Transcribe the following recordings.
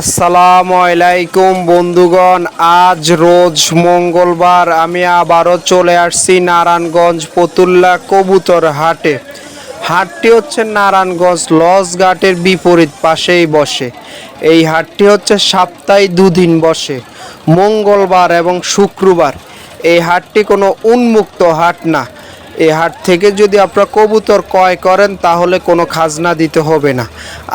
আসসালামু আলাইকুম বন্ধুগণ, আজ রোজ মঙ্গলবার আমি আবারও চলে আসছি নারায়ণগঞ্জ পতুল্লা কবুতর হাটে। হাটটি হচ্ছে নারায়ণগঞ্জ লস ঘাটের বিপরীত পাশেই বসে। এই হাটটি হচ্ছে সপ্তাহে দুদিন বসে, মঙ্গলবার এবং শুক্রবার। এই হাটটি কোনো উন্মুক্ত হাট না। এই হাট থেকে যদি আপনারা কবুতর ক্রয় করেন, তাহলে কোনো খাজনা দিতে হবে না।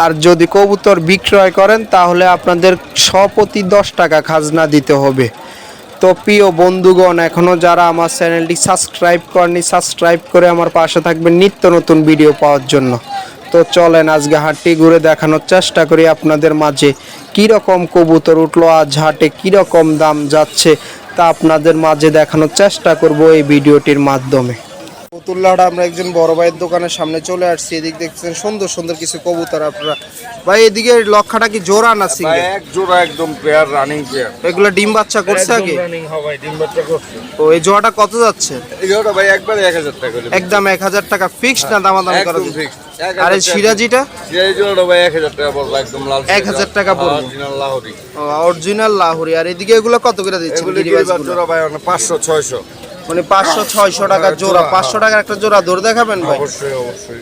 আর যদি কবুতর বিক্রয় করেন, তাহলে আপনাদের সপতি দশ টাকা খাজনা দিতে হবে। তো প্রিয় বন্ধুগণ এখনও যারা আমার চ্যানেলটি সাবস্ক্রাইব করেনি সাবস্ক্রাইব করে আমার পাশে থাকবেন নিত্য নতুন ভিডিও পাওয়ার জন্য। তো চলেন আজকে হাটটি ঘুরে দেখানোর চেষ্টা করি আপনাদের মাঝে। কীরকম কবুতর উঠল, আজ হাটে কীরকম দাম যাচ্ছে, তা আপনাদের মাঝে দেখানোর চেষ্টা করব এই ভিডিওটির মাধ্যমে। পুতুল্লাহাট আমরা একজন বড় ভাইয়ের দোকানের সামনে চলে আসছি এদিক দেখছেন সুন্দর সুন্দর কিছু কবুতর আপনারা। ভাই এদিকে লক্ষাটা কি জোড়া না ভাই সিঙ্গেল এক জোড়া একদম পেয়ার রানিং পেয়ার এগুলো ডিম বাচ্চা করছে আগে? রানিং হবে ডিম বাচ্চা করছে। ও এই জোড়াটা কত যাচ্ছে? এই জোড়া ভাই একবারে এক হাজার টাকা হলে। একদম এক হাজার টাকা ফিক্সড না দামাদামি করা একদম ফিক্স আর এই সিরাজিটা? সিরাজি জোড়া ভাই এক হাজার টাকা পড়বে একদম লাল 1000 টাকা পড়বে। অরিজিনাল লাহোরি। অরিজিনাল লাহুরি। আর এদিকে এগুলো কত করে দিচ্ছেন এগুলি জোড়া ভাই অনেক পাঁচশো ছয়শো। মানে পাঁচশো ছয়শো টাকা জোড়া পাঁচশো টাকার একটা জোড়া ধরে দেখাবেন ভাই। অবশ্যই অবশ্যই।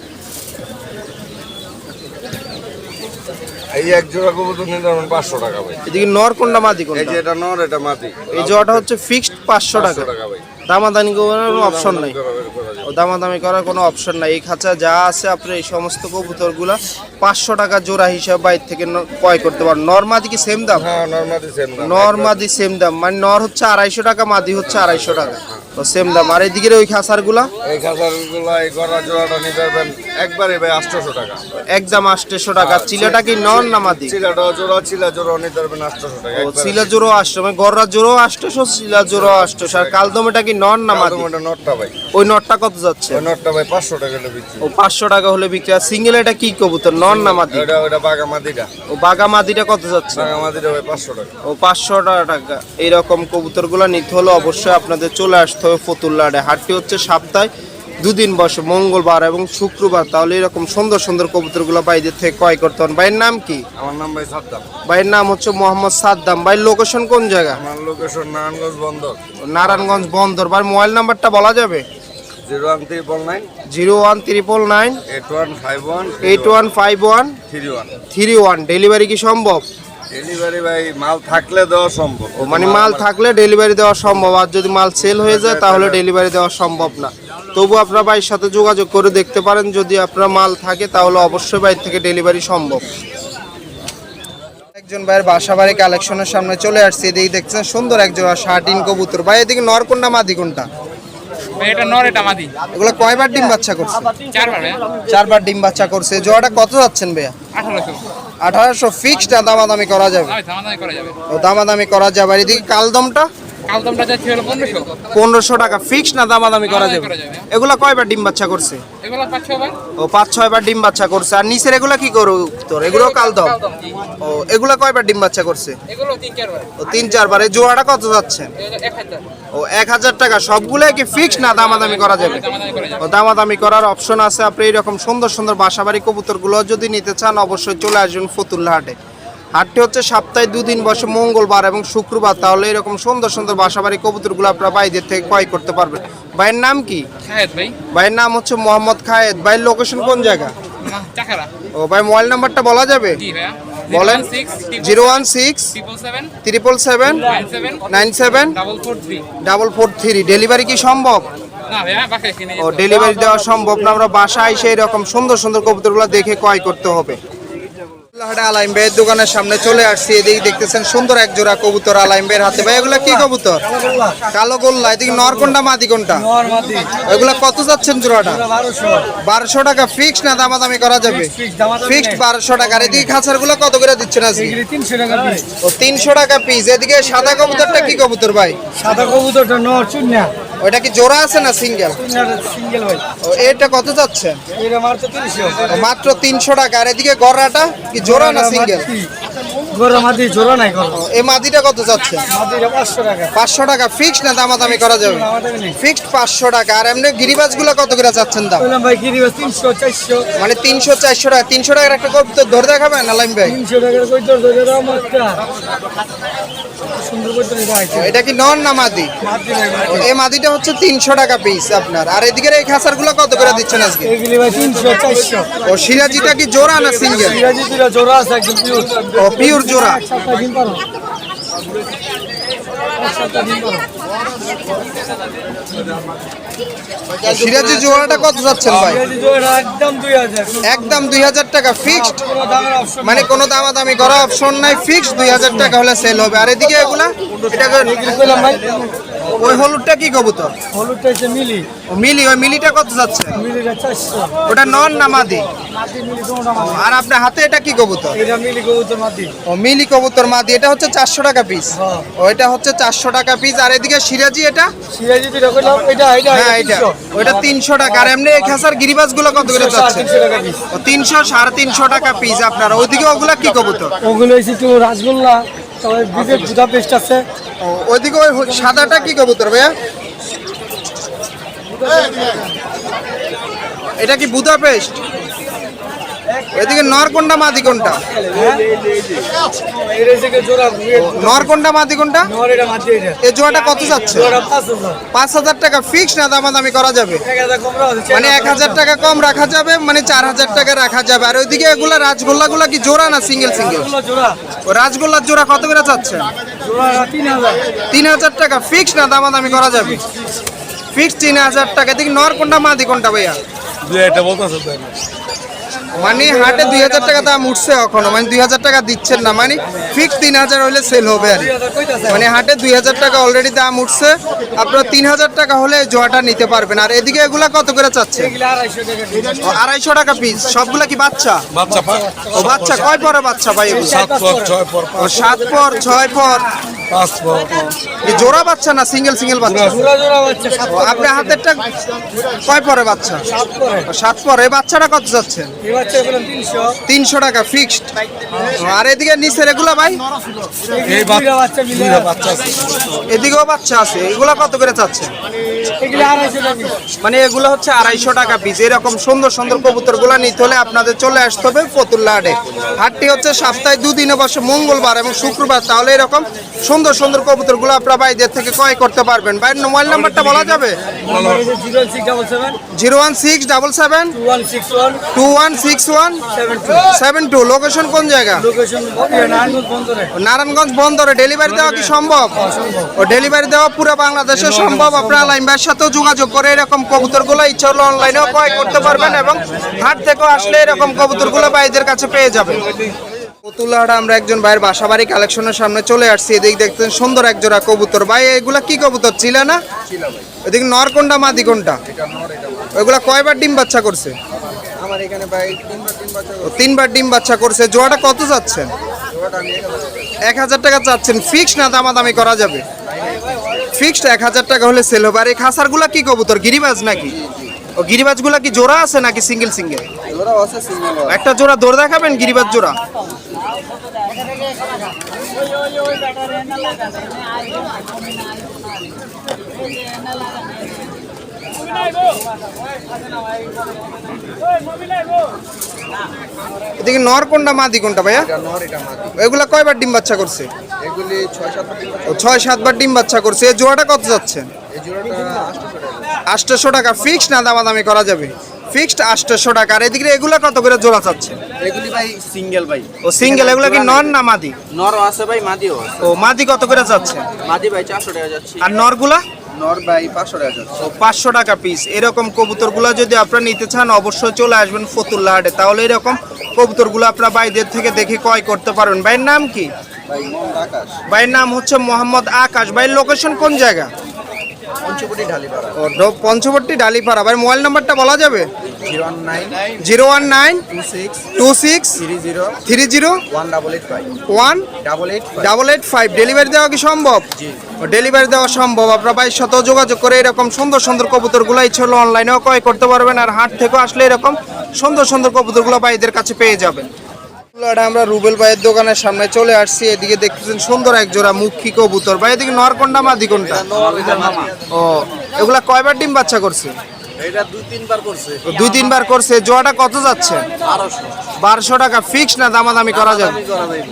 এই এক জোড়া কবুতর পাঁচশো টাকা ভাই। এদিকে নর কোনটা মাদি এই যে এটা নর এটা মাটি এই জোড়াটা হচ্ছে ফিক্সড পাঁচশো টাকা। ভাই। দামাদানি করার কোনো অপশন নাই। দামাদামি করার কোনো অপশন নাই। এই খাঁচা যা আছে আপনি এই সমস্ত কবুতরগুলা পাঁচশো টাকা জোড়া হিসাবে বাইর থেকে ক্রয় করতে পারেন। নর মাদি কি সেম দাম? হ্যাঁ নর্মালি সেম দাম। নর সেম দাম। মানে নর হচ্ছে আড়াইশো টাকা মাদি হচ্ছে আড়াইশো টাকা। তো সেম দাম। আর এদিকের ওই খাঁচারগুলা এই খাঁচারগুলো এই গড়া জোড়াটা নিতে পারবেন একবারে ভাই আটশোশো টাকা। একদম আটশো টাকা। চিলাটা কি নর না মাদি? চিলাটা জোড়া চিলা জোড়া নিতে পারবেন আটশোশো টাকা ও। চিলা জোড়ো আটশো। মানে গররা জোড়ো আটশো চিলা জোড়ো আটশো আর কালদমেটা কি নর না মাদি? একদম ওটা নটটা ভাই। ওই নরটা কত যাচ্ছে? ওই নটটা ভাই পাঁচশো টাকা হলে বিক্রি ও পাঁচশো টাকা হলে বিক্রি। আর সিঙ্গেল এটা কি কবুতর? নর না মাদি? ওটা ওটা বাগা মাদিটা ও বাগা মাদিটা কত যাচ্ছে? বাগা মাদিটা ভাই পাঁচশো টাকা। ও পাঁচশো টাকা। এইরকম কবুতরগুলো নিতে হলে অবশ্যই আপনাদের চলে আসতে হবে ফতুল্লাহাটে হাটটি হচ্ছে সপ্তাহে দুদিন বসে মঙ্গলবার এবং শুক্রবার। তাহলে এরকম সুন্দর সুন্দর কবুতরগুলো বাইরের থেকে ক্রয় করতে পারেন ভাইয়ের নাম কি? আমার নাম ভাই সাদ্দাম। ভাইয়ের নাম হচ্ছে মোহাম্মদ সাদ্দাম। ভাই লোকেশন কোন জায়গা? আমার লোকেশন নারায়ণগঞ্জ বন্দর। নারায়ণগঞ্জ বন্দর। ভাই মোবাইল নাম্বারটা বলা যাবে? Zero one triple nine. Zero one triple nine. Eight one five one. Eight one five one. Three one. Three one. Delivery কি সম্ভব? ডেলিভারি ভাই মাল থাকলে দেওয়া সম্ভব। ও মানে মাল থাকলে ডেলিভারি দেওয়া সম্ভব আর যদি মাল সেল হয়ে যায় তাহলে ডেলিভারি দেওয়া সম্ভব না। তবু আপনারা ভাইয়ের সাথে যোগাযোগ করে দেখতে পারেন যদি আপনার মাল থাকে তাহলে অবশ্যই বাইরে থেকে ডেলিভারি সম্ভব। একজন ভাইয়ের বাসা বাড়ি কালেকশনের সামনে চলে আসছে এদিকে দেখছেন সুন্দর একজন শার্টিন কবুতর। ভাই এদিকে নর কোনটা মাদি কোনটা? এটা নর এটা মাদি। এগুলো কয়বার ডিম বাচ্চা করছে? চারবার চারবার ডিম বাচ্চা করছে। জোড়াটা কত যাচ্ছেন ভাইয়া? আঠারোশো। আঠারোশো ফিক্সড দামাদামি করা যাবে। দামাদামি করা যাবে। ও দামাদামি করা যাবে। আর এদিকে কালদমটা? কাল পনেরোশো। টাকা ফিক্স না দামাদামি করা যাবে। এগুলো কয়বার ডিম বাচ্চা করছে? ও পাঁচ ছয়বার ডিম বাচ্চা করছে। আর নিচের এগুলো কি করো তোর? এগুলো কালদম? ও এগুলো কয়বার ডিম বাচ্চা করছে? ও তিন চারবার। এই জোড়াটা কত যাচ্ছে? ও এক হাজার টাকা। সবগুলো কি ফিক্স না দামাদামি করা যাবে? করা যাবে। ও দামাদামি করার অপশন আছে। আপনি এরকম সুন্দর সুন্দর বাসাবাড়ি কবুতরগুলো যদি নিতে চান অবশ্যই চলে আসবেন ফতুল্লা হাটে হাটটি হচ্ছে সপ্তাহে দুদিন বসে মঙ্গলবার এবং শুক্রবার। তাহলে এরকম সুন্দর সুন্দর বাসাবাড়ি কবুতরগুলো আপনারা বাইরের থেকে ক্রয় করতে পারবেন। ভাইয়ের নাম কি? খায়েদ ভাই। ভাইয়ের নাম হচ্ছে মোহাম্মদ খায়েদ। ভাইয়ের লোকেশন কোন জায়গা? ও ভাই মোবাইল নাম্বারটা বলা যাবে? বলেন। Zero one six triple seven nine seven double four three delivery কি সম্ভব? ও ডেলিভারি দেওয়া সম্ভব না। আমরা বাসায় সেই রকম সুন্দর সুন্দর কবুতরগুলো দেখে ক্রয় করতে হবে। আলাইম ভাইয়ের দোকানের সামনে চলে আসছি। এদিকে দেখতেছেন সুন্দর এক জোড়া কবুতর আলাইম ভাইয়ের হাতে। ভাই এগুলা কি কবুতর? কালো গোল্লা। এদিকে নর কোনটা মাদি কোনটা? এগুলা কত যাচ্ছেন জোড়াটা? বারোশো। টাকা ফিক্স না দামাদামি করা যাবে? ফিক্সড বারোশো টাকা। এদিকে খাঁচারগুলো কত করে দিচ্ছেন আজকে? তিনশো টাকা পিস এদিকে সাদা কবুতরটা কি কবুতর ভাই? সাদা কবুতরটা নর চুন্না ওইটা কি জোড়া আছে না সিঙ্গেল? সিঙ্গেল ভাই। এটা কত যাচ্ছে? মাত্র তিনশো। টাকা। আর এদিকে গড়াটা কি জোড়া না সিঙ্গেল? গরু মাদি জোড়া নাই এই মাদিটা কত যাচ্ছে? মাদিটা পাঁচশো টাকা। পাঁচশো টাকা। ফিক্সড না দামাদামি করা যাবে? ফিক্সড পাঁচশো টাকা। আর এমনি গিরিবাজগুলো কত করে যাচ্ছেন দাম? বললাম ভাই কিরি তিনশো চারশো। মানে তিনশো চারশো টাকা। তিনশো টাকার একটা কবুতর ধরে দেখাবেন আলাইম ভাই? তিনশো টাকার কই তোর ধরে দাও এটা কি? নন না মাদি? এই মাদিটা হচ্ছে তিনশো টাকা পিস আপনার। আর এদিকের এই খাসারগুলো কত করে দিচ্ছেন আজকে? ও সিরাজিটা কি জোড়া না সিঙ্গেল জোড়া আছে পিওর ও পিওর জোড়া। সাতটা দিন সিরাজি জোড়াটা কত যাচ্ছেন ভাই? একদম দুই হাজার। টাকা ফিক্সড মানে কোনো দামাদামি করা অপশন নাই ফিক্সড দুই হাজার টাকা হলে সেল হবে। আর এদিকে এগুলা? এটা ভাই। ওই হলুদটা কি কবুতর? হলুদটা হচ্ছে মিলি। ও মিলি ওই মিলিটা কত যাচ্ছে? মিলিটা ওটা নন না মাদি? মিলি কোনটা আর আপনার হাতে এটা কি কবুতর? এটা মিলি কবুতর মাটি ও মিলি কবুতর মাদি। এটা হচ্ছে চারশো টাকা পিস হ্যাঁ। ও এটা হচ্ছে চারশো টাকা পিস আর এদিকে সিরাজি এটা? সিরাজি দুটা কইলাম এটা এটা হ্যাঁ এটা ওইটা তিনশো। টাকা। আর এমনি এই খাসার গিরিবাজগুলো কত করে যাচ্ছে তিনশো টাকা পিস ও তিনশো সাড়ে তিনশো টাকা পিস আপনার। ওইদিকে ওগুলা কি কবুতর? ওগুলো রাসগোল্লা। তারপরে বিবেক বুধা পেস্ট আছে। ও, ওইদিকে ওই সাদাটা কি কবুতর ভাইয়া? এটা কি বুদা পেস্ট? ওইদিকে নর কোনটা মাদি কোনটা নর কোনটা মাদি কোনটা নর এটা মাটি এটা। এই জোড়াটা কত যাচ্ছে? পাঁচ হাজার। টাকা ফিক্স না দামাদামি করা যাবে? মানে এক হাজার টাকা কম রাখা যাবে মানে চার হাজার টাকা রাখা যাবে। আর ওইদিকে এগুলা রাজগোল্লা গুলা কি জোড়া না সিঙ্গেল সিঙ্গেল রাজগোল্লার জোড়া কত করে চাচ্ছে তিন হাজার। তিন হাজার টাকা ফিক্স না দামাদামি করা যাবে? ফিক্স তিন হাজার টাকা। এদিকে নর কোনটা মাদি কোনটা ভাইয়া। মানে হাটে দুই হাজার টাকা দাম উঠছে এখনও। মানে দুই হাজার টাকা দিচ্ছেন না। মানে ফিক্স তিন হাজার হলে সেল হবে আর মানে হাটে দুই হাজার টাকা অলরেডি দাম উঠছে। আপনার তিন হাজার টাকা হলে জোয়াটা নিতে পারবেন। আর এদিকে এগুলা কত করে চাচ্ছে? আড়াইশো টাকা পিস। সবগুলা কি বাচ্চা? বাচ্চা ও বাচ্চা। কয় পরে বাচ্চা ভাই? সাত পর ছয় পর জোড়া বাচ্চা না সিঙ্গেল সিঙ্গেল বাচ্চা? জোড়া জোড়া। বাচ্চা সাত ও, আপনার হাতেরটা কয় পরে বাচ্চা? সাত পরে। এই বাচ্চাটা কত যাচ্ছে? তিনশো। টাকা ফিক্সড আর এদিকে নিচের এগুলা ভাই? এদিকেও বাচ্চা আছে। এগুলা কত করে চাচ্ছে। মানে এগুলো হচ্ছে আড়াইশো টাকা পিস এরকম সুন্দর সুন্দর কবুতরগুলা নিতে হলে আপনাদের চলে আসতে হবে ফতুল্লা হাটে হাটটি হচ্ছে সপ্তাহে দুদিনে বসে মঙ্গলবার এবং শুক্রবার। তাহলে এরকম সুন্দর সুন্দর কবুতরগুলো আপনার ভাইদের থেকে ক্রয় করতে পারবেন। ভাইয়ের মোবাইল নাম্বারটা বলা যাবে? Zero six double seven. Zero one six double seven two one six one. Two one six one seven two location কোন জায়গা? নারায়ণগঞ্জ বন্দরে। ডেলিভারি দেওয়া কি সম্ভব? ও ডেলিভারি দেওয়া পুরো বাংলাদেশে সম্ভব। আপনারা লাইনবার সাথেও যোগাযোগ করে এরকম কবুতরগুলো ইচ্ছা হলে অনলাইনেও ক্রয় করতে পারবেন এবং হাট থেকেও আসলে এরকম কবুতরগুলো ভাইদের কাছে পেয়ে যাবেন। পুতুলহাট আমরা একজন ভাইয়ের বাসা বাড়ি কালেকশনের সামনে চলে আসছি। এদিকে দেখতেন সুন্দর এক জোড়া কবুতর। ভাই এগুলা কি কবুতর? ছিল না? এদিকে নর কোনটা মাদি কোনটা? ওইগুলা কয়বার ডিম বাচ্চা করছে? আমার এখানে ভাই তিনবার তিন বছর ও, তিনবার ডিম বাচ্চা করছে। জোড়াটা কত যাচ্ছেন? এক হাজার টাকা চাচ্ছেন। ফিক্স না দামাদামি করা যাবে? ফিক্সড এক হাজার টাকা হলে সেল হবে। আর এই খাসারগুলা কি কবুতর? গিরিবাজ নাকি? ও গিরিবাজগুলা কি জোড়া আছে নাকি সিঙ্গেল সিঙ্গেল সিঙ্গেল একটা জোড়া দৌড় দেখাবেন গিরিবাজ জোড়া? এদিকে নর কোনটা মাদি কোনটা ভাইয়া? নর এগুলা কয়বার ডিম বাচ্চা করছে? ছয় সাতবার ডিম বাচ্চা করছে। এই জোড়াটা কত যাচ্ছে? আটশোশো টাকা। ফিক্সড না দামাদামি করা যাবে? ফিক্সড আটশোশো টাকা। আর এদিকে এগুলা কত করে জোড়া চাচ্ছে? এগুলি ভাই সিঙ্গেল ভাই। ও সিঙ্গেল এগুলা কি নন না মাদি? আছে ভাই মাদিও ও মাদি কত করে যাচ্ছে? মাদি ভাই চারশো টাকা যাচ্ছে। আর নরগুলা? নর ভাই পাঁচশো টাকা ও পাঁচশো টাকা পিস এরকম কবুতরগুলো যদি আপনারা নিতে চান অবশ্যই চলে আসবেন ফতুল্লা হাটে। তাহলে এরকম কবুতরগুলো আপনারা বাইদের থেকে দেখে ক্রয় করতে পারবেন। ভাইয়ের নাম কি? ভাইয়ের নাম হচ্ছে মোহাম্মদ আকাশ। ভাইয়ের লোকেশন কোন জায়গা? পঞ্চবট্টি ডালিপাড়া ভাই মোবাইল নাম্বারটা বলা যাবে? Zero one nine zero one nine two six three zero one double eight five. Delivery দেওয়া কি সম্ভব? ডেলিভারি দেওয়া সম্ভব। আপনার ভাইয়ের সাথেও যোগাযোগ করে এরকম সুন্দর সুন্দর কবুতরগুলো ইচ্ছে হলো অনলাইনেও ক্রয় করতে পারবেন আর হাট থেকেও আসলে এরকম সুন্দর সুন্দর কবুতরগুলো ভাইদের কাছে পেয়ে যাবেন। আমরা রুবেল ভাইয়ের দোকানের সামনে চলে আসছি। এদিকে দেখতেছেন সুন্দর এক জোড়া মুখী কবুতর। ভাই এদিকে নর কোনটা মাদি কোনটা? ও এগুলা কয়বার ডিম বাচ্চা করছে? দুই তিনবার করছে। জোড়াটা কত যাচ্ছে? বারোশো। টাকা ফিক্স না দামাদামি করা যাবে?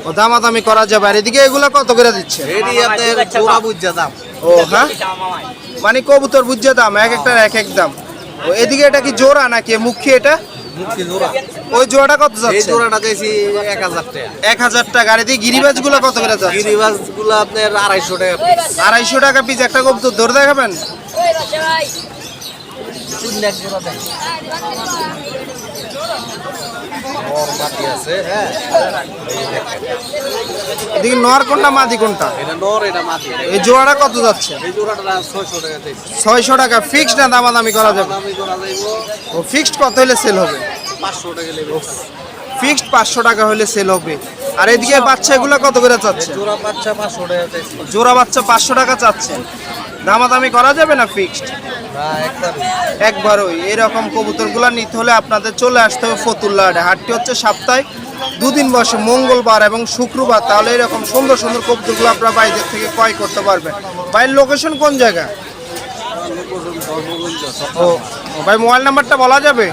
ও দামাদামি করা যাবে। আর এদিকে এগুলা কত করে দিচ্ছে? ও হ্যাঁ? মানে কবুতর বুঝছে দাম এক একটার এক এক দাম। ও এদিকে এটা কি জোড়া নাকি? মুখী এটা? মুক্তি জোড়া ওই জোড়াটা কত এই জোড়াটা এক হাজার টাকা। এক হাজার টাকা। আর এই গিরিবাজগুলো কত করে যাচ্ছে? গিরিবাজগুলো আপনার আড়াইশো টাকা piece। আড়াইশো টাকা পিস একটা কবুতর ধরে দেখাবেন? আছে হ্যাঁ। এদিকে নর কোনটা মাদি কোনটা? এটা নর এটা মাটি এই জোড়াটা কত যাচ্ছে? এই জোড়াটা ছয়শো টাকা ফিক্সড না দামাদামি করা যাবে? যাইব। ও ফিক্সড কত হলে সেল হবে? টাকা ফিক্সড পাঁচশো টাকা হলে সেল হবে। আর এদিকে বাচ্চা এগুলো কত করে চাচ্ছে? জোড়া বাচ্চা পাঁচশো টাকা জোড়া বাচ্চা পাঁচশো টাকা চাচ্ছে। দামাদামি করা যাবে না ফিক্সড একবারই এরকম কবুতরগুলো নিতে হলে আপনাদের চলে আসতে হবে ফতুল্লা হাটে হাটটি হচ্ছে সপ্তাহে দুদিন বসে, মঙ্গলবার এবং শুক্রবার। তাহলে এরকম সুন্দর সুন্দর কবুতরগুলো আপনারা বাইরের থেকে ক্রয় করতে পারবেন। বাইরের লোকেশন কোন জায়গা? ও, ভাই মোবাইল নাম্বারটা বলা যাবে?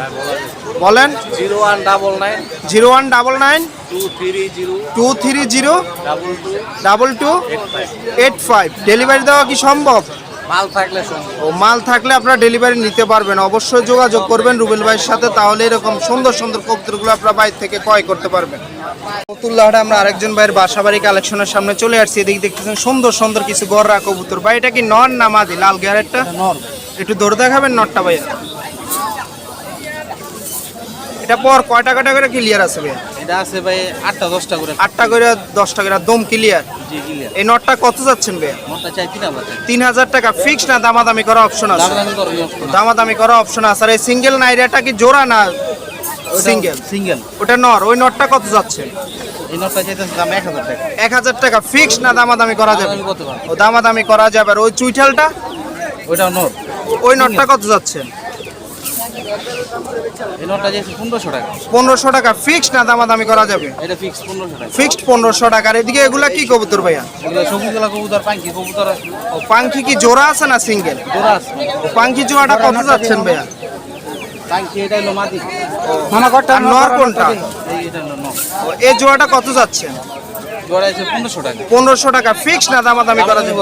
বলেন। Zero one double nine, zero one double nine two three zero double two, eight five. Delivery দেওয়া কি সম্ভব? মাল থাকলে আপনার ও মাল থাকলে আপনারা ডেলিভারি নিতে পারবেন। অবশ্যই যোগাযোগ করবেন রুবেল ভাইয়ের সাথে তাহলে এরকম সুন্দর সুন্দর কবুতরগুলো আপনারা বাইর থেকে ক্রয় করতে পারবেন। ফতুল্লাহাটে আমরা আরেকজন ভাইয়ের বাসাবাড়ি কালেকশনের সামনে চলে আসছি। এদিকে দেখতেছেন সুন্দর সুন্দর কিছু গররা কবুতর। ভাই এটা কি নর না মাদি? লাল গেয়ারেরটা নর। একটু ধরে দেখাবেন নটটা ভাইয়া। এটা পর কয় টাকা টাকা করে ক্লিয়ার আছে ভাইয়া? এটা আছে ভাই আটটা দশটা করে। আটটা করে দশটা করে দম ক্লিয়ার জি ক্লিয়ার এই নটটা কত যাচ্ছেন মনটা চাই তিন হাজার টাকা। তিন হাজার টাকা। ফিক্স না দামাদামি করা অপশন আছে? দামি করো দামাদামি করা অপশন আছে। আর এই সিঙ্গেল নাইরিয়াটা কি জোড়া না সিঙ্গেল সিঙ্গেল ওটা নর ওই নটটা কত যাচ্ছে? এই নটটা চাইতেছে দাম এক হাজার টাকা। এক হাজার টাকা। ফিক্স না দামাদামি করা যাবে? ও দামাদামি করা যাবে। আর ওই চুইঠালটা? ওইটাও নট ওই নটটা কত যাচ্ছে? এই নটটা চাইছে পনেরোশো টাকা। পনেরোশো টাকা ফিক্স না দামাদামি করা যাবে? এটা ফিক্স পনেরোশো টাকা। ফিক্সড পনেরোশো টাকা আর এদিকে এগুলা কি কবুতর ভাইয়া? কবুতর পাঙ্কি কবুতর আছে। পাঙ্খি কি জোড়া আছে না সিঙ্গেল জোড়া আছে। জোড়াটা কত যাচ্ছেন ভাইয়া? পাঙ্কি এটা হলো নর কোনটা? এই এটা হলো এই জোড়াটা কত যাচ্ছে? জোড়া আছে পনেরোশো টাকা। ফিক্স না দামাদামি করা যাবে।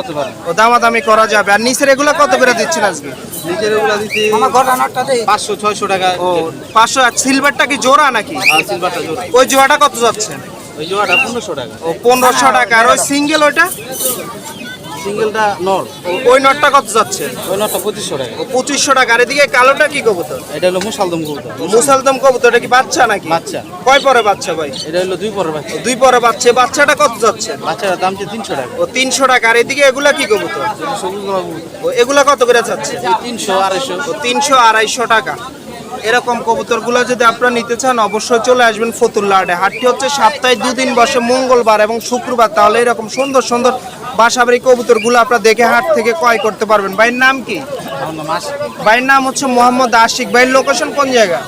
ও দামাদামি করা যাবে। আর নিচের এগুলো কত করে দিচ্ছেন আজকে? নিচের এগুলো পাঁচশো ছয়শো টাকা। ও পাঁচশো আর সিলভারটা কি জোড়া নাকি? সিলভারটা জোড়া। ওই জোড়াটা কত যাচ্ছে? ওই জোড়াটা পনেরোশো টাকা। ও পনেরোশো টাকা। আর ওই সিঙ্গেল ওইটা? সিঙ্গেলটা নর। ওই নটটা কত যাচ্ছে? ওই নটটা পঁচিশশো টাকা। ও পঁচিশশো টাকা। আর এদিকে কালোটা কি কবুতর? এটা হলো মুসালদম কবুতর। মুসালদম কবুতর এটা কি বাচ্চা নাকি? বাচ্চা। কয় পরে বাচ্চা ভাই? এটা হলো দুই পরের বাচ্চা। দুই পরে বাচ্চা। বাচ্চাটা কত যাচ্ছে? বাচ্চাটার দাম যে তিনশো টাকা। ও তিনশো টাকা। আর এদিকে এগুলা কি কবুতর? সবুজ ও এগুলা কত করে যাচ্ছে? তিনশো আড়াইশো। ও তিনশো আড়াইশো টাকা। এরকম কবুতরগুলো যদি আপনারা নিতে চান অবশ্যই চলে আসবেন ফতুল্লা হাটে হাটটি হচ্ছে সপ্তাহে দুদিন বসে মঙ্গলবার এবং শুক্রবার। তাহলে এরকম সুন্দর সুন্দর বাসাবাড়ি কবুতরগুলো আপনারা দেখে হাট থেকে ক্রয় করতে পারবেন। ভাইয়ের নাম কি? ভাইয়ের নাম হচ্ছে মোহাম্মদ আশিক। ভাইয়ের লোকেশন কোন জায়গা?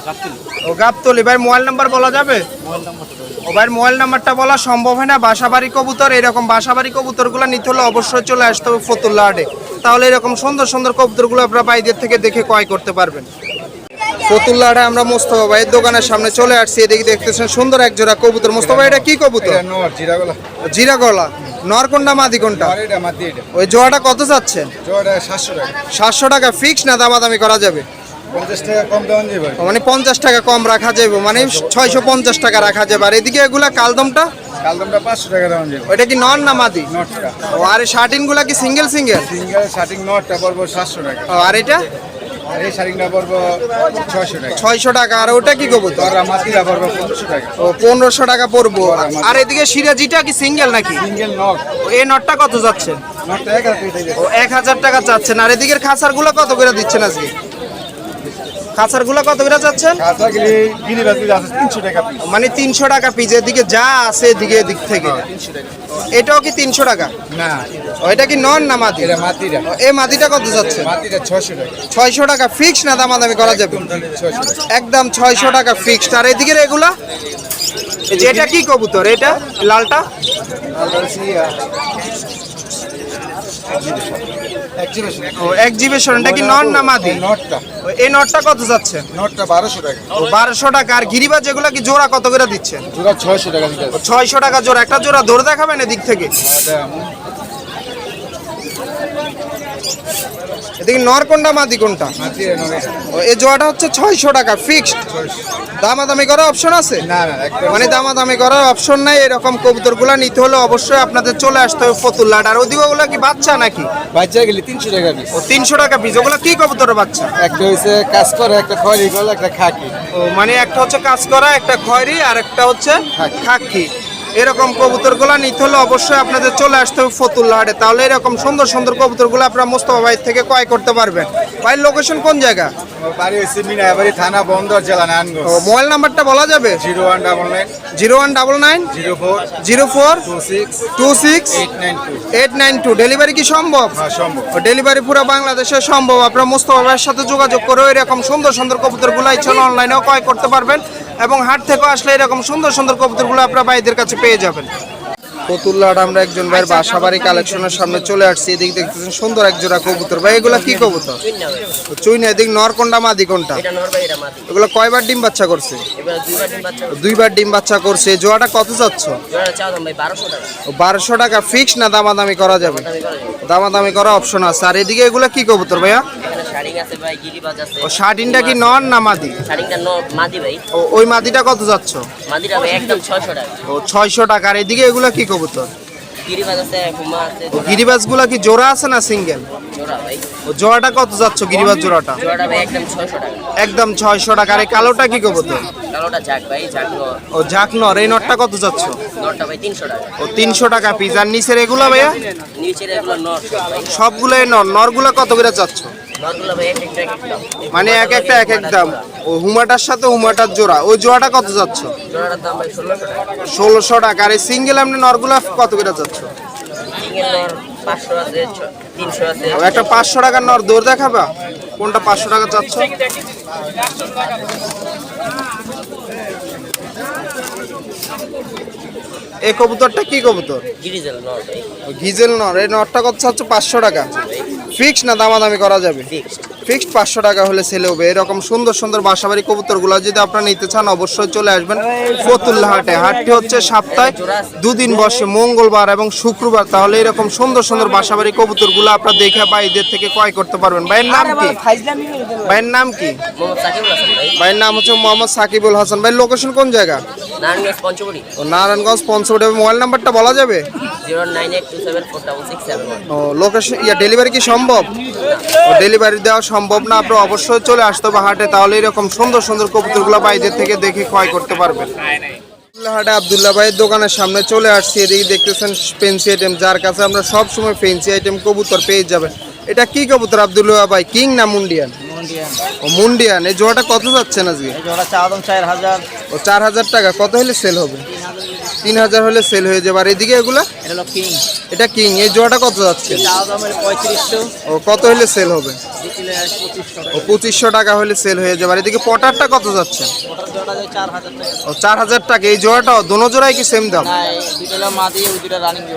ও গাবতলি। ভাই মোবাইল নাম্বার বলা যাবে। ও ভাইয়ের মোবাইল নাম্বারটা বলা সম্ভব হয় না। বাসাবাড়ি কবুতর এরকম বাসাবাড়ি কবুতরগুলো নিতে হলে অবশ্যই চলে আসতে হবে ফতুল্লা হাটে। তাহলে এরকম সুন্দর সুন্দর কবুতরগুলো আপনারা বাইদের থেকে দেখে ক্রয় করতে পারবেন। ফতুল্লা আমরা মোস্তফা ভাইয়ের দোকানের সামনে চলে আসছি। এদিকে দেখতেছেন সুন্দর এক জোড়া কবুতর। মোস্তফা এটা কি কবুতর? জিরা গলা নরকন্ডা মাদি কোনটা? মাতি এটা ওই জোড়াটা কত যাচ্ছে সাতশো টাকা। ফিক্স না দামাদামি করা যাবে? মানে পঞ্চাশ টাকা কম রাখা যাবে মানে ছয়শো পঞ্চাশ টাকা রাখা যাবে। আর এদিকে এগুলা কালদমটা? কালদমটা পাঁচশো টাকা দেওয়া যাবে। ওইটা কি নন না মাদি? ও আর শার্টিনগুলা কি সিঙ্গেল সিঙ্গেল সিঙ্গেল শার্টিং নটটা পড়ব সাতশো টাকা। ও আর এটা? এই শার্টিংটা পড়ব ছয়শো টাকা। ছয়শো টাকা আর ওটা কি কবুতর? তোরা পড়ব পনেরোশো টাকা। ও পনেরোশো টাকা পড়ব আর এদিকে সিরাজিটা কি সিঙ্গেল নাকি? সিঙ্গেল নট ও, এই নটটা কত যাচ্ছে? এক হাজার টাকা। ও এক হাজার টাকা চাচ্ছেন আর এদিকের খাসারগুলো কত করে দিচ্ছেন আজকে? খাঁচারগুলো কত করে যাচ্ছেন? মানে তিনশো টাকা পিস এদিকে যা আছে এদিকে এদিক থেকে। এটাও কি তিনশো টাকা? না। এটা কি নন না মাদি? এই মাদিটা কত যাচ্ছে? মাটিটা ছয়শো টাকা। ফিক্স না দামাদামি করা যাবে? একদম ছয়শো টাকা। ফিক্সড আর এদিকে এগুলা? যে এটা কি কবুতর? এটা? লালটা? ও এক্সিবিশন এটা কি নন না মাদি? নটটা। এই নটটা কত যাচ্ছে? নটটা বারোশো টাকা। বারোশো টাকা। আর গিরিবাজ যেগুলো কি জোড়া কত করে দিচ্ছেন জোড়া ছয়শো টাকা ছয়শো টাকা জোড়া। একটা জোড়া ধরে দেখাবেন এদিক থেকে? এদিকে নর কোনটা মাদি কোনটা এই জোড়াটা হচ্ছে ছয়শো টাকা ফিক্সড দামাদামি করার অপশন আছে? মানে দামাদামি করার অপশন নাই এরকম কবুতরগুলো নিতে হলে অবশ্যই আপনাদের চলে আসতে হবে ফতুল্লাট আর ওদিকে ওগুলো কি বাচ্চা নাকি? বাচ্চা গেলে তিনশো টাকা পিস ও তিনশো টাকা পিস ওগুলো কি কবুতরের বাচ্চা? একটা হয়েছে কাজ করে একটা খয়রি গল একটা খাকি। ও মানে একটা হচ্ছে কাজ করা একটা খয়রি আর একটা হচ্ছে খাকি। এরকম কবুতরগুলো নিতে হলে অবশ্যই আপনাদের চলে আসতে হবে ফতুল্লা হাটে। তাহলে এরকম সুন্দর সুন্দর কবুতরগুলো আপনারা মোস্তফা ভাই থেকে ক্রয় করতে পারবেন। ভাই লোকেশন কোন জায়গা? বাড়ি হয়েছে মিনাবাড়ি থানা বন্দর জেলা নারায়ণগঞ্জ। ও মোবাইল নাম্বারটা বলা যাবে? Zero one double nine. Zero one double nine. Zero four. Zero four. Two six. Two six. Eight nine two. Eight nine two. Delivery কি সম্ভব? হ্যাঁ সম্ভব। ডেলিভারি পুরো বাংলাদেশে সম্ভব। আপনারা মোস্তফা ভাইয়ের সাথে যোগাযোগ করে এরকম সুন্দর সুন্দর কবুতরগুলো ইচ্ছা অনলাইনেও ক্রয় করতে পারবেন। এবং হাট থেকে আসলে এরকম সুন্দর সুন্দর কবুতরগুলো আপনারা ভাইদের কাছে পেয়ে যাবেন। ফতুল্লাহাট আমরা একজন ভাইয়ের বাসা বাড়ি কালেকশনের সামনে চলে আসছি, এদিক দেখতেছেন সুন্দর এক জোড়া কবুতর। ভাই, এগুলা কি কবুতর? চুই না এদিক নর কোনটা, মাদি কোনটা? এগুলো কয়বার ডিম বাচ্চা করছে? দুইবার ডিম বাচ্চা করছে। জোড়াটা কত চাচ্ছ? বারোশো টাকা। ফিক্স না দামাদামি করা যাবে। দামাদামি করা অপশন আছে। আর এদিকে এগুলো কি কবুতর ভাইয়া? শাড়িং আছে ভাই গিরিবাজ আছে। ও কি নন না মাদি? মাদি ভাই। ও ওই মাদিটা কত যাচ্ছ? মাদিটা ভাই একদম ছয়শো টাকা। ও ছয়শো টাকা। আর এদিকে এগুলো কি কবুতর? গিরিবাজ আছে হুমা আছে গিরিবাজগুলা কি জোড়া আছে না সিঙ্গেল? জোড়া ভাই। ও জোড়াটা কত যাচ্ছ গিরিবাজ জোড়াটা? জোড়াটা ভাই একদম ছয়শো টাকা। একদম ছয়শো টাকা। আর এই কালোটা কি কবুতর? কালোটা ঝাক ভাই ঝাক নর। ও ঝাঁক নর। এই নটটা কত যাচ্ছ? ভাই টাকা। ও তিনশো টাকা পিস আর নিচের এগুলা ভাইয়া? নিচের এগুলো নর নরগুলা কত করে চাচ্ছ মানে এক একটা এক এক দাম। ও হুমাটার সাথে হুমাটার জোড়া। ওই জোড়াটা কত যাচ্ছ? ষোলোশো টাকা। আর এই সিঙ্গেল আপনি নরগুলা কত করে যাচ্ছ? একটা পাঁচশো টাকার নর দৌড় দেখাবা। কোনটা পাঁচশো টাকা চাচ্ছ? এই কবুতরটা কি কবুতর? ঘিজেল নর। এই নরটা কত চাচ্ছ? পাঁচশো টাকা। ফিক্স না দামাদামি করা যাবে? ফিক্সড। ফিক্সড পাঁচশো টাকা হলে সেলে হবে। এরকম সুন্দর সুন্দর বাসাবাড়ি কবুতরগুলো যদি আপনারা নিতে চান অবশ্যই চলে আসবেন ফতুল্লা হাটে হাটটি হচ্ছে সপ্তাহে দুদিন বসে মঙ্গলবার এবং শুক্রবার। তাহলে এরকম সুন্দর সুন্দর বাসাবাড়ি কবুতরগুলো আপনারা দেখে বাইদের থেকে ক্রয় করতে পারবেন। ভাইয়ের নাম কি? ভাইয়ের নাম কি? মোহাম্মদ সাকিবুল হাসান ভাই। ভাইয়ের নাম হচ্ছে মোহাম্মদ সাকিবুল হাসান। ভাই লোকেশন কোন জায়গা? নারায়ণগঞ্জ পঞ্চবড়ি ও নারায়ণগঞ্জ পঞ্চবটি মোবাইল নাম্বারটা বলা যাবে? ও লোকেশন ইয়া ডেলিভারি কি সম্ভব? ডেলিভারি দেওয়া সম্ভব। না আপনি অবশ্যই চলে আসতে হবে হাটে তাহলে এরকম সুন্দর সুন্দর কবুতরগুলো বাইরে থেকে দেখে ক্রয় করতে পারবেন। হাটে আবদুল্লাহ ভাইয়ের দোকানের সামনে চলে আসছি এদিকে দেখতেছেন ফেন্সি আইটেম যার কাছে আমরা সব সময় ফেন্সি আইটেম কবুতর পেয়ে যাবেন। এটা কি কবুতর আবদুল্লাহ ভাই? কিং না মুন্ডিয়ান? ও মুন্ডিয়ান এই জোড়াটা কত যাচ্ছেন আজকে? জোড়া চাওয়া দাম চার হাজার। ও চার হাজার টাকা কত হলে সেল হবে? তিন হাজার হলে সেল হয়ে যাবে। আর এদিকে এগুলা? এটা কিং। এই জোড়াটা কত যাচ্ছে? ও কত হলে সেল হবে? পঁচিশশো ও পঁচিশশো টাকা হলে সেল হয়ে যাবে। আর এদিকে পটারটা কত যাচ্ছে? ও চার হাজার টাকা। এই জোড়াটাও দোনো জোড়ায় কি সেম দাম?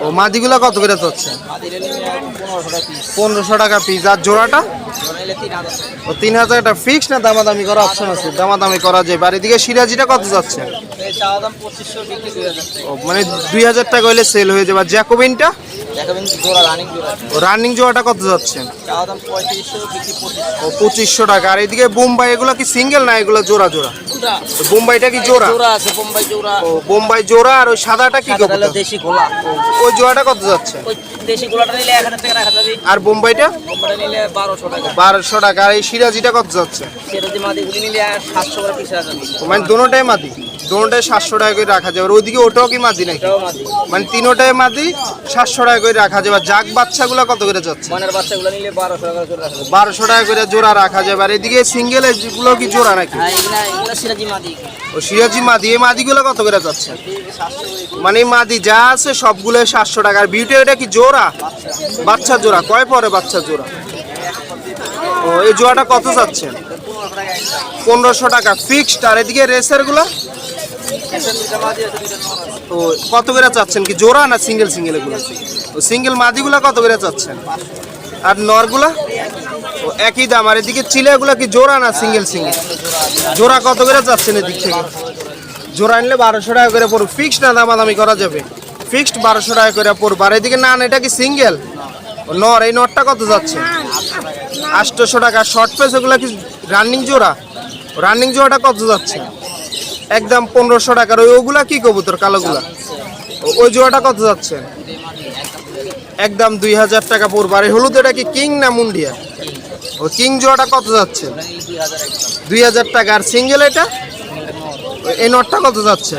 ও মাদিগুলা কত করে যাচ্ছে? পনেরোশো টাকা পিস আর জোড়াটা? ও তিন হাজার টাকা ফিক্স না? দামাদামি করা অপশন আছে। দামাদামি করা যায় আর এদিকে সিরাজিটা কত যাচ্ছে? চাওয়া দাম পঁচিশশো বিক্রি দুই হাজার ও মানে দুই হাজার টাকা হলে সেল হয়ে যাবে। জ্যাকোবিনটা? জোড়া রানিং জোড়া। ও রানিং জোড়াটা কত যাচ্ছে? চাওয়া দাম পঁয়ত্রিশশো বিক্রি পঁচিশশো। ও পঁচিশশো টাকা। আর এদিকে বোম্বাই এগুলো কি সিঙ্গেল না এগুলো জোড়া জোড়া? তো বোম্বাইটা কি জোড়া? জোড়া আছে বোম্বাই জোড়া। ও বোম্বাই জোড়া আর ওই সাদাটা কি হলো দেশি গোলা ওই জোড়াটা কত যাচ্ছে? ওই দেশি গোলাটা নিলে এক হাজার টাকা রাখা যাবে। আর বোম্বাইটা? বোম্বাইটা নিলে বারোশো টাকা। বারোশো টাকা। আর এই সিরাজিটা কত যাচ্ছে? যে মাদিগুলি নিলে সাতশো করে পিস রাখা যাবে। মানে মাদি? দোনোটায় সাতশো টাকা করে রাখা যাবে। আর ওইদিকে ওটাও কি মাদি নাকি? মানে তিনোটায় মাদি সাতশো টাকা করে রাখা যাবে। জাগ বাচ্চাগুলো কত করে যাচ্ছে? বারোশো টাকা করে জোড়া রাখা যাবে। আর এদিকে সিঙ্গেল এগুলো কি জোড়া নাকি? হ্যাঁ ও সিরাজি মাদি। এই মাদিগুলো কত করে যাচ্ছে? মানে মাদি যা আছে সবগুলো সাতশো টাকা। আর বিউটি এটা কি জোড়া? বাচ্চা জোড়া। কয় পরে বাচ্চা জোড়া? ও এই জোড়াটা কত যাচ্ছে? পনেরোশো টাকা। ফিক্সড আর এদিকে রেসেরগুলো? তো কত করে চাচ্ছেন? কি জোড়া না সিঙ্গেল সিঙ্গেল এগুলো? ও সিঙ্গেল মাদিগুলো কত করে চাচ্ছেন? আর নরগুলা? ও একই দাম। আর এদিকে চিলেগুলো কি জোড়া না সিঙ্গেল সিঙ্গেল জোড়া কত করে চাচ্ছেন এদিক থেকে? জোড়া আনলে বারোশো টাকা করে পড়বে। ফিক্সড না দামাদামি করা যাবে? ফিক্সড বারোশো টাকা করে পড়বে। আর এদিকে না এটা কি সিঙ্গেল নর, এই নরটা কত যাচ্ছে? আটশোশো টাকা। শর্ট পেস ওগুলো কি রানিং জোড়া? রানিং জোড়াটা কত যাচ্ছে? একদম পনেরোশো টাকার। ওই ওগুলা কি কবুতর, কালোগুলা? ওই জোড়াটা কত যাচ্ছে? একদম দুই হাজার টাকা পড়বে। আর হলুদ এটা কি কিং না মুন্ডিয়া? ও, কিং জোড়াটা কত যাচ্ছে? দুই হাজার টাকা। আর সিঙ্গেল এটা? এই নটটা কত যাচ্ছে?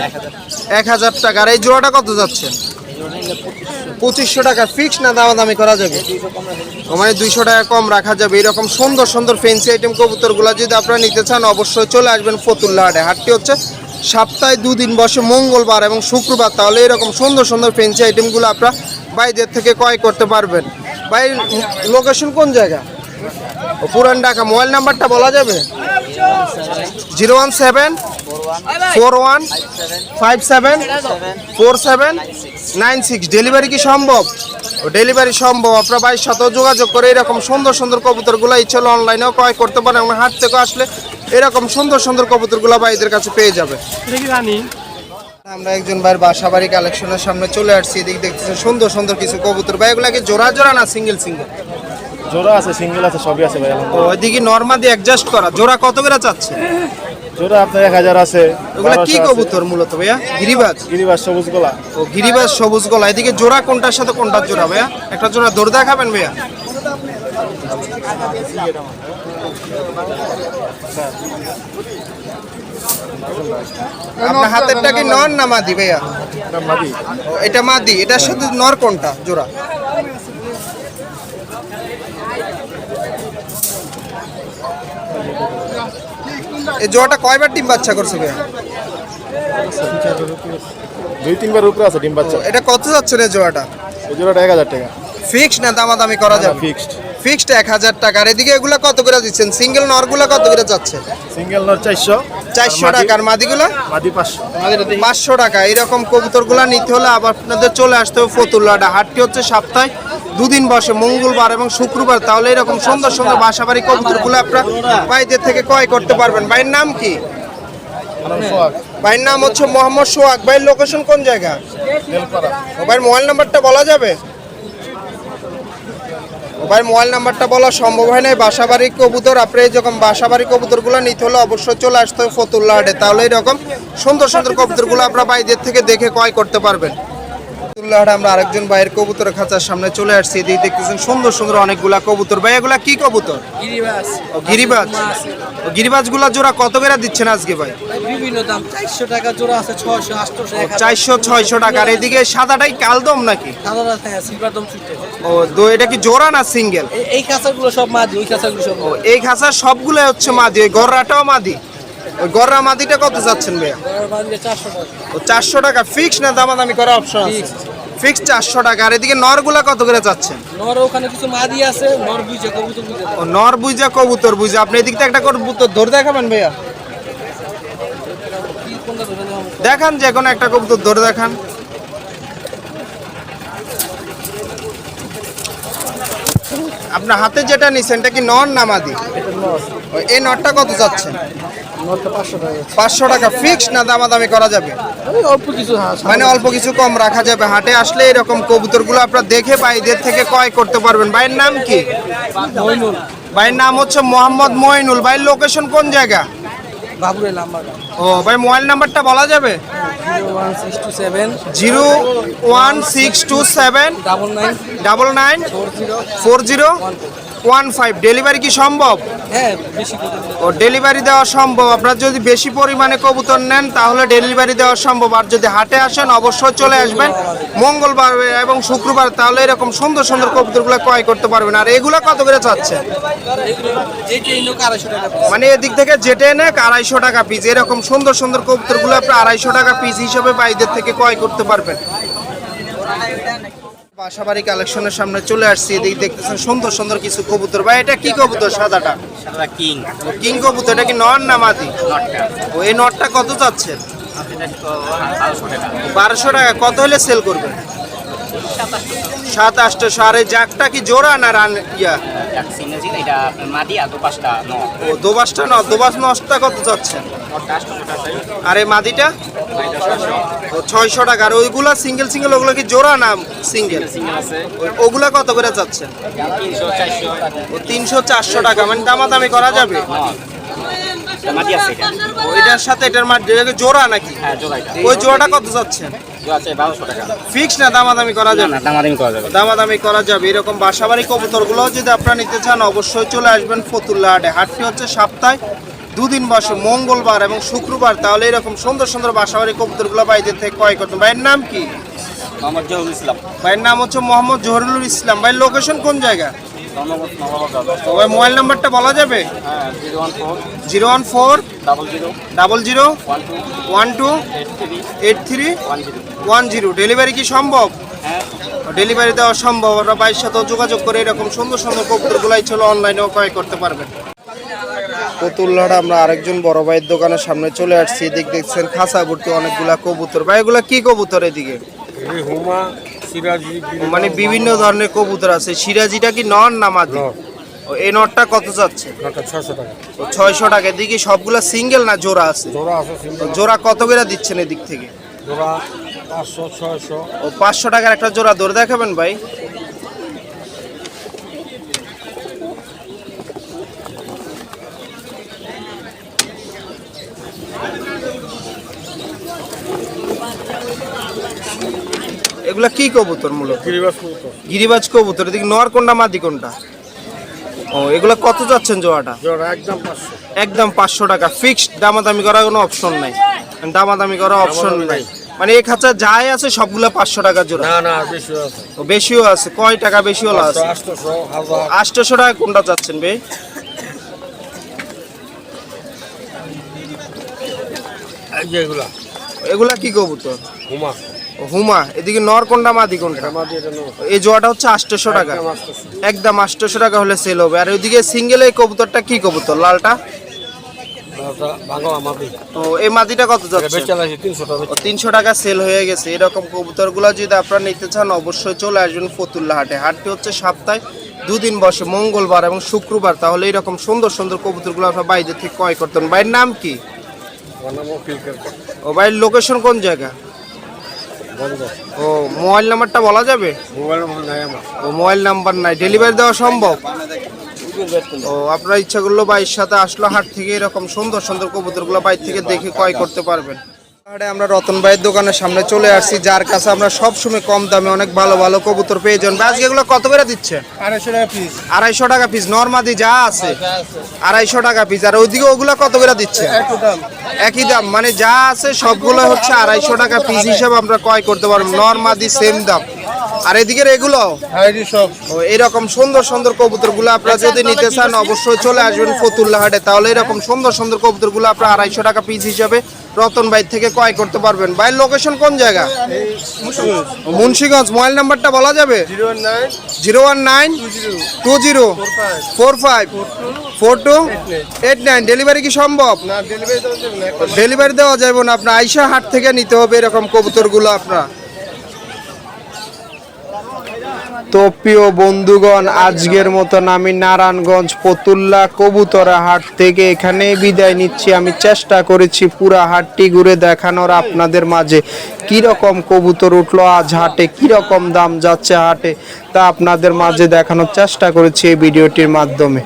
এক হাজার টাকা। আর এই জোড়াটা কত যাচ্ছে? পঁচিশশো টাকা। ফিক্স না দামাদামি করা যাবে? মানে দুইশো টাকা কম রাখা যাবে। এরকম সুন্দর সুন্দর ফেন্সি আইটেম কবুতরগুলো যদি আপনারা নিতে চান, অবশ্যই চলে আসবেন ফতুল্লা হাটে। হাটটি হচ্ছে সপ্তাহে দুদিন বসে মঙ্গলবার এবং শুক্রবার, তাহলে এরকম সুন্দর সুন্দর ফেন্সি আইটেমগুলো আপনারা বাইরের থেকে ক্রয় করতে পারবেন। ভাই লোকেশন কোন জায়গা? পুরান ঢাকা মোবাইল নাম্বারটা বলা যাবে? Zero one seven, four one, five seven, four seven, nine six. Delivery কি সম্ভব? ডেলিভারি সম্ভব। আপনার ভাইয়ের সাথেও যোগাযোগ করে এরকম সুন্দর সুন্দর কবুতরগুলো ইচ্ছে হলে অনলাইনেও ক্রয় করতে পারেন এবং হাট থেকে আসলে এরকম সুন্দর সুন্দর কবুতরগুলো ভাইদের কাছে পেয়ে যাবে। আমরা একজন ভাইয়ের বাসা বাড়ি কালেকশনের সামনে চলে আসছি এদিকে দেখতেছেন সুন্দর সুন্দর কিছু কবুতর। ভাই এগুলা কি জোড়া জোড়া না সিঙ্গেল সিঙ্গেল? জোড়া আছে সিঙ্গেল আছে সবই আছে ভাই ও এদিকে নর্মাদি অ্যাডজাস্ট করা। জোড়া কত করে চাচ্ছে? জোড়া আপনার এক হাজার আছে ওগুলা কি কবুতর মূলত ভাইয়া? গিরিবাজ? গিরিবাস সবুজ গলা। ও গিরিবাজ সবুজ গলা। এদিকে জোড়া কোনটার সাথে কোনটার জোড়া ভাইয়া? একটা জোড়া দৌড় দেখাবেন ভাইয়া? আপনার হাতেরটা কি নর না মাদি ভাইয়া? এটা মাদি। এটার সাথে নর কোনটা? জোড়া। এই জোড়াটা কয়বার ডিম বাচ্চা করছে ভাইয়া? দুই তিনবার উপরে আছে ডিম বাচ্চা। এটা কত যাচ্ছে রে জোড়াটা? এই জোড়াটা এক হাজার টাকা। ফিক্সড না দামাদামি করা যাবে? ফিক্সড ফিক্সড এক হাজার টাকা আর এদিকে এগুলা কত করে দিচ্ছেন? সিঙ্গেল নরগুলা কত করে যাচ্ছে? সিঙ্গেল নর চারশো। চারশো টাকা আর মাদিগুলা? মাদি পাঁচশো। পাঁচশো টাকা। এরকম কবুতরগুলা নিতে হলে আবার আপনাদের চলে আসতে হবে ফতুল্লাটা হাটটি হচ্ছে সপ্তাহে দুদিন বসে মঙ্গলবার এবং শুক্রবার। তাহলে এরকম সুন্দর সুন্দর বাসাবাড়ি কবুতরগুলো আপনারা বাইদের থেকে ক্রয় করতে পারবেন। ভাইয়ের নাম কি? ভাইয়ের নাম হচ্ছে মোহাম্মদ সোহাগ। ভাইয়ের লোকেশন কোন জায়গা? ভাইয়ের মোবাইল নাম্বারটা বলা যাবে? ভাই, মোবাইল নাম্বারটা বলা সম্ভব হয় না বাসাবাড়ি কবুতর, আপনি যখন বাসাবাড়ি কবুতরগুলো নিতে হলে অবশ্যই চলে আসতে হবে ফতুল্লাহাটে তাহলে এরকম সুন্দর সুন্দর কবুতরগুলো আপনারা বাইদের থেকে দেখে ক্রয় করতে পারবেন। ফতুল্লা হাটে আমরা আরেকজন ভাইয়ের কবুতর খাঁচার সামনে চলে আসছি। এদিকে দেখতেছেন সুন্দর সুন্দর অনেকগুলা কবুতর। ভাই এগুলা কি কবুতর? গিরিবাস ও গিরিবাজ। ও গিরিবাজগুলা জোড়া কত করে দিচ্ছেন আজকে ভাই? বিভিন্ন দাম। চারশো টাকা জোড়া আছে ছয়শো আটশোশো এক চারশো ছয়শো টাকা। আর এদিকে সাদাটাই কালদম নাকি? দম ও তো এটা কি জোড়া না সিঙ্গেল? এই কাঁচাগুলো সব মাদি ওই কাঁচাগুলো সব ও এই খাঁচার সবগুলো হচ্ছে মাদি। ওই গররাটাও মাদি। ওই গররা মাদিটা কত যাচ্ছেন ভাইয়া? চারশো টাকা। ফিক্স না দামাদামি করা অপশন আছে? ফিক্স চারশো টাকা। আর এদিকে নরগুলা কত করে যাচ্ছেন নর ওখানে কিছু মাদি আছে নর বুঝে কবুতর বুঝে ও নর বুঝা কবুতর বুঝা আপনি এদিক থেকে একটা কবুতর ধরে দেখাবেন ভাইয়া? দেখান যে কোনো একটা কবুতর ধরে দেখান। আপনার হাতে যেটা নিছেন এটা কি নর না মাদি? ও, এই নরটা কত যাচ্ছে? পাঁচশো টাকা ফিক্স না দামাদামি করা যাবে? অল্প কিছু হ্যাঁ মানে অল্প কিছু কম রাখা যাবে। হাটে আসলে এরকম কবুতরগুলো আপনারা দেখে বাইদের থেকে ক্রয় করতে পারবেন। ভাইয়ের নাম কি? ভাইয়ের নাম হচ্ছে মোহাম্মদ মইনুল। ভাইয়ের লোকেশন কোন জায়গা? ও ভাই মোবাইল নাম্বারটা বলা যাবে? Zero one six two seven. Zero one six two seven double nine. Double nine four zero. One five delivery কি সম্ভব? হ্যাঁ ও ডেলিভারি দেওয়া সম্ভব। আপনারা যদি বেশি পরিমাণে কবুতর নেন তাহলে ডেলিভারি দেওয়া সম্ভব। আর যদি হাটে আসেন অবশ্যই চলে আসবেন। মঙ্গলবার এবং শুক্রবার তাহলে এরকম সুন্দর সুন্দর কবুতরগুলো ক্রয় করতে পারবেন। আর এগুলো কত করে চাচ্ছে? মানে এদিক থেকে যেটে এনে আড়াইশো টাকা পিস এরকম সুন্দর সুন্দর কবুতরগুলো আপনি আড়াইশো টাকা পিস হিসেবে বাইদের থেকে ক্রয় করতে পারবেন। বাসাবাড়ি কালেকশনের সামনে চলে আসছি এদিকে দেখতেছেন সুন্দর সুন্দর কিছু কবুতর। ভাই এটা কি কবুতর সাদাটা? সাদা কিং। কিং কবুতর এটা কি নর না মাদি? ও এই নটটা কত যাচ্ছে বারোশো টাকা। কত হলে সেল করবেন? সাত আর এই জাকটা কি জোড়া না রান ইয়া? ও দোবাসটা ন দোবাস কত চাচ্ছেন? আর এই মাদিটা? ও ছয়শো টাকা। আর ওইগুলা সিঙ্গেল সিঙ্গেল ওগুলো কি জোড়া না সিঙ্গেল ওগুলা কত করে চাচ্ছেন? ও তিনশো চারশো টাকা। মানে দামাদামি করা যাবে? ওইটার সাথে এটার জোড়া নাকি? হ্যাঁ ওই জোড়াটা কত চাচ্ছেন? ফিক্স না দামাদামি করা যাবে? না দামাদামি করা যাবে। দামাদামি করা যাবে এরকম বাসাবাড়ি কবুতরগুলো যদি আপনারা নিতে চান অবশ্যই চলে আসবেন ফতুল্লা হাটে হাটটি হচ্ছে সপ্তাহে দুদিন বসে মঙ্গলবার এবং শুক্রবার। তাহলে এরকম সুন্দর সুন্দর বাসাবাড়ি কবুতরগুলো বাইদের থেকে ক্রয় করতে ভাইয়ের নাম কি? মোহাম্মদ জহুরুল ইসলাম। ভাইয়ের নাম হচ্ছে মোহাম্মদ জহরুল ইসলাম। ভাইয়ের লোকেশন কোন জায়গা? ভাই মোবাইল নাম্বারটা বলা যাবে? হ্যাঁ zero one four. Zero one four double zero double zero one two eight three one zero delivery কি সম্ভব? হ্যাঁ। ডেলিভারি দেওয়া সম্ভব। আমরা বাইরের সাথে যোগাযোগ করে এরকম সুন্দর সুন্দর কবুতরগুলাই ছিল অনলাইনেও ক্রয় করতে পারবেন। কতুল্লাটা আমরা আরেকজন বড় ভাইয়ের দোকানের সামনে চলে আসছি। এদিক দেখছেন খাসা ভর্তি অনেকগুলা কবুতর। ভাই এগুলা কি কবুতর এদিকে? এই হুমা সিরাজি মানে বিভিন্ন ধরনের কবুতর আছে। সিরাজিটা কি নন না মাদি? এই নটটা কত যাচ্ছে? ছয়শো টাকা। এদিকে সবগুলা সিঙ্গেল না জোড়া আছে? জোড়া আছে জোড়া কত করে দিচ্ছেন এদিক থেকে? জোড়া পাঁচশো ছয়শো। ও পাঁচশো টাকার একটা জোড়া ধরে দেখাবেন ভাই। এগুলা কি কবুতর মূলত? গিরিবাস কবুতর। গিরিবাজ কবুতর। এদিকে নর কোনটা মাদি কোনটা? ও এগুলা কত যাচ্ছেন জোড়াটা? জোড়া একদম পাঁচশো। একদম পাঁচশো টাকা। ফিক্সড দামাদামি করার কোনো অপশন নাই। দামাদামি করার অপশন নাই। মানে এক হাজার যাই আছে সবগুলা পাঁচশো টাকা জোড়া। না না বেশি আছে। বেশিও আছে। কয় টাকা বেশিও আছে? আটশোশো টাকা কোনটা চাচ্ছেন বে এই যে এগুলা। এগুলা কি কবুতর? হুমা। হুমা এদিকে নর কোনটা মাদি কোনটা? এই জোড়াটা হচ্ছে আটশোশো টাকা। একদম 800 আটশোশো টাকা হলে সেল হবে। আর ওইদিকে সিঙ্গেল এই কবুতরটা কি কবুতর? লালটা? তো এই মাদিটা কত যাচ্ছে? তিনশো টাকা। সেল হয়ে গেছে। এরকম কবুতরগুলো যদি আপনারা নিতে চান অবশ্যই চলে আসবেন ফতুল্লা হাটে। হাটটি হচ্ছে সপ্তাহে দুদিন বসে মঙ্গলবার এবং শুক্রবার। তাহলে এরকম সুন্দর সুন্দর কবুতরগুলো আপনার বাইরে থেকে ক্রয় করতেন ভাইয়ের নাম কি? ও ভাইয়ের লোকেশন কোন জায়গা? ও মোবাইল নাম্বারটা বলা যাবে? মোবাইল ও মোবাইল নাম্বার নাই ডেলিভারি দেওয়া সম্ভব? ও আপনার ইচ্ছা করল বাইর সাথে আসলো হাট থেকে এরকম সুন্দর সুন্দর কবুতরগুলো বাইর থেকে দেখে ক্রয় করতে পারবেন। হাটে আমরা রতন ভাইয়ের দোকানের সামনে চলে আসছি যার কাছে আমরা সব সময় কম দামে অনেক ভালো ভালো কবুতর পেয়ে যান ভাই, আজকে এগুলো কত করে দিচ্ছে? আড়াইশো টাকা পিস আড়াইশো টাকা পিস নর্মাদি যা আছে। আড়াইশো টাকা পিস আর ওইদিকে ওগুলো কত করে দিচ্ছে? একই দাম। মানে যা আছে সবগুলো হচ্ছে আড়াইশো টাকা পিস হিসেবে আমরা ক্রয় করতে পারব নর্মাদি সেম দাম। আর এদিকের এগুলো? এরকম সুন্দর সুন্দর কবুতরগুলো আপনারা যদি নিতে চান অবশ্যই চলে আসবেন ফতুল্লা হাটে তাহলে এরকম সুন্দর সুন্দর কবুতরগুলো আপনারা আড়াইশো টাকা পিস হিসাবে রতন ভাই থেকে ক্রয় করতে পারবেন। ভাইয়ের লোকেশন কোন জায়গা? মুন্সীগঞ্জ। মোবাইল নাম্বারটা বলা যাবে? Zero one nine two zero. Four five four two eight nine delivery কি সম্ভব? ডেলিভারি দেওয়া যাবে ডেলিভারি দেওয়া যাবে না। আপনার আইসা হাট থেকে নিতে হবে এরকম কবুতরগুলো আপনার। তো প্রিয় বন্ধুগণ, আজকের মতো আমি নারায়ণগঞ্জ পতুল্লা কবুতরা হাট থেকে এখানে বিদায় নিচ্ছি। আমি চেষ্টা করেছি পুরা হাটটি ঘুরে দেখানোর আপনাদের মাঝে কীরকম কবুতর উঠল, আজ হাটে কীরকম দাম যাচ্ছে হাটে তা আপনাদের মাঝে দেখানোর চেষ্টা করেছি এই ভিডিওটির মাধ্যমে।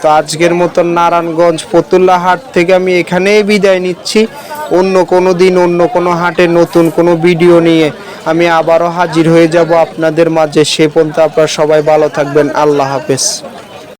তো আজকের মতন নারায়ণগঞ্জ ফতুল্লা হাট থেকে আমি এখানেই বিদায় নিচ্ছি। অন্য কোনো দিন, অন্য কোনো হাটে নতুন কোনো ভিডিও নিয়ে আমি আবারও হাজির হয়ে যাব আপনাদের মাঝে। সে পর্যন্ত আপনারা সবাই ভালো থাকবেন। আল্লাহ হাফেজ।